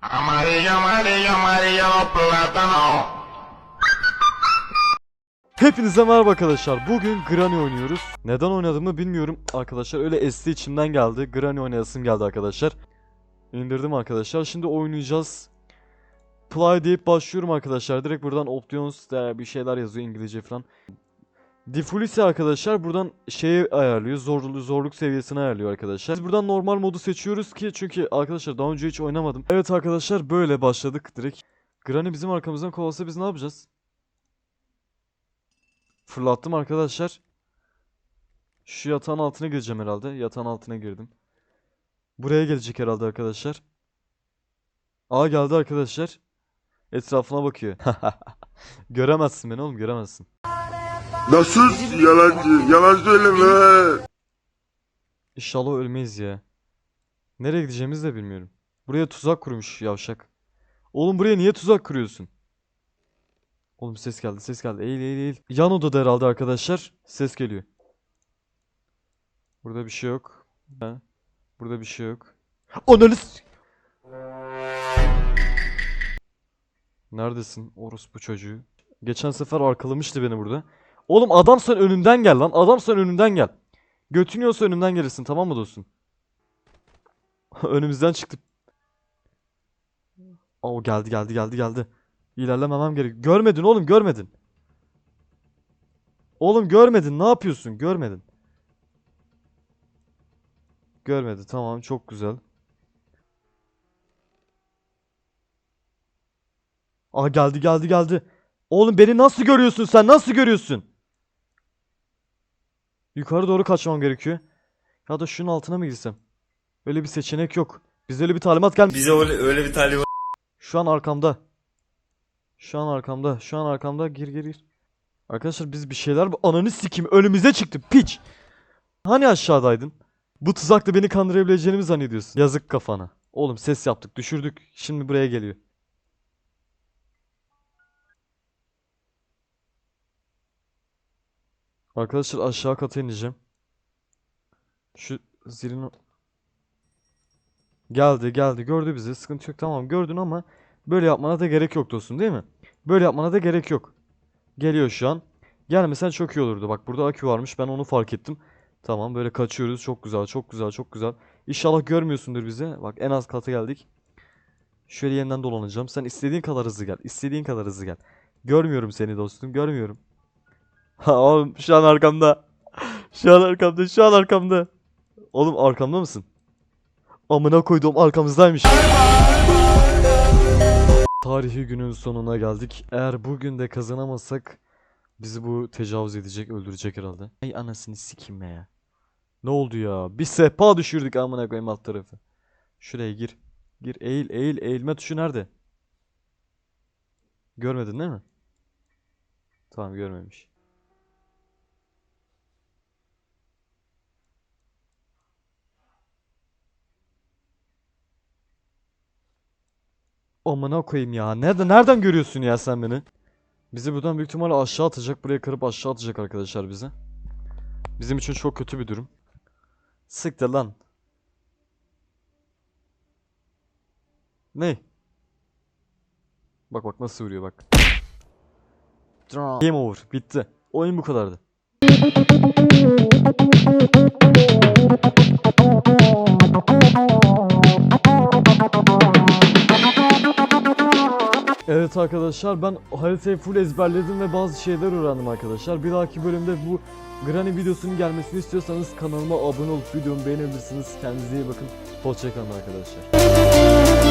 Amarillo, amarillo, amarillo, plátano. Hepinize merhaba arkadaşlar. Bugün Granny oynuyoruz. Neden oynadığımı bilmiyorum arkadaşlar. Öyle esti içimden geldi. Granny oynayasım geldi arkadaşlar. İndirdim arkadaşlar. Şimdi oynayacağız. Play deyip başlıyorum arkadaşlar. Direkt buradan options bir şeyler yazıyor İngilizce falan. Default ise arkadaşlar buradan şeyi ayarlıyor. Zorluk, zorluk seviyesini ayarlıyor arkadaşlar. Biz buradan normal modu seçiyoruz ki çünkü arkadaşlar daha önce hiç oynamadım. Evet arkadaşlar böyle başladık direkt. Granny bizim arkamızdan kovalasa biz ne yapacağız? Fırlattım arkadaşlar. Şu yatağın altına gireceğim herhalde. Yatağın altına girdim. Buraya gelecek herhalde arkadaşlar. Aa geldi arkadaşlar. Etrafına bakıyor. Göremezsin beni oğlum göremezsin. Nasıl yalancı? Yalan söyleme. İnşallah ölmeyiz ya. Nereye gideceğimizi de bilmiyorum. Buraya tuzak kurmuş yavşak. Oğlum buraya niye tuzak kuruyorsun? Oğlum ses geldi ses geldi. Eğil eğil eğil. Yan odada herhalde arkadaşlar. Ses geliyor. Burada bir şey yok. Ha. Burada bir şey yok. Ananı Neredesin orospu çocuğu? Geçen sefer arkalamıştı beni burada. Oğlum adam sen önümden gel lan. Adam sen önümden gel. Götün yoksa önümden gelirsin tamam mı dostum? Önümüzden çıktı. O geldi geldi geldi geldi. İlerlememem gerek. Görmedin oğlum görmedin. Oğlum görmedin ne yapıyorsun? Görmedin. Görmedi tamam çok güzel. Aa geldi geldi geldi. Oğlum beni nasıl görüyorsun sen? Nasıl görüyorsun? Yukarı doğru kaçmam gerekiyor. Ya da şunun altına mı girsem? Öyle bir seçenek yok. Bizde öyle bir talimat gelmiş. Bize öyle, öyle bir talimat Şu an arkamda. Şu an arkamda. Şu an arkamda. Gir gir gir. Arkadaşlar biz bir şeyler... Ananı sikeyim. Önümüze çıktı. Piç. Hani aşağıdaydın? Bu tuzakla beni kandırabileceğini mi zannediyorsun? Yazık kafana. Oğlum ses yaptık. Düşürdük. Şimdi buraya geliyor. Arkadaşlar aşağı kata ineceğim. Şu zilin... Geldi geldi gördü bizi sıkıntı yok tamam gördün ama böyle yapmana da gerek yok dostum değil mi? Böyle yapmana da gerek yok. Geliyor şu an. Gelmesen çok iyi olurdu. Bak burada akü varmış ben onu fark ettim. Tamam böyle kaçıyoruz çok güzel çok güzel çok güzel. İnşallah görmüyorsundur bizi. Bak en az kata geldik. Şöyle yeniden dolanacağım. Sen istediğin kadar hızlı gel. istediğin kadar hızlı gel. Görmüyorum seni dostum görmüyorum. Oğlum şu an arkamda. Şu an arkamda şu an arkamda. Oğlum arkamda mısın? Amına koyduğum arkamızdaymış. Tarihi günün sonuna geldik. Eğer bugün de kazanamazsak bizi bu tecavüz edecek, öldürecek herhalde. Ay anasını sikeyim ya. Ne oldu ya? Bir sehpa düşürdük amına koyayım alt tarafı. Şuraya gir. Gir eğil eğil eğilme tuşu nerede? Görmedin değil mi? Tamam görmemiş. Amına koyayım ya. Nerede nereden görüyorsun ya sen beni? Bizi buradan büyük ihtimalle aşağı atacak. Buraya kırıp aşağı atacak arkadaşlar bizi. Bizim için çok kötü bir durum. Siktir lan. Ne? Bak bak nasıl vuruyor bak. Game over. Bitti. Oyun bu kadardı. Evet arkadaşlar ben haritayı full ezberledim ve bazı şeyler öğrendim arkadaşlar. Bir dahaki bölümde bu Granny videosunun gelmesini istiyorsanız kanalıma abone olup videomu beğenebilirsiniz. Kendinize iyi bakın. Hoşçakalın arkadaşlar.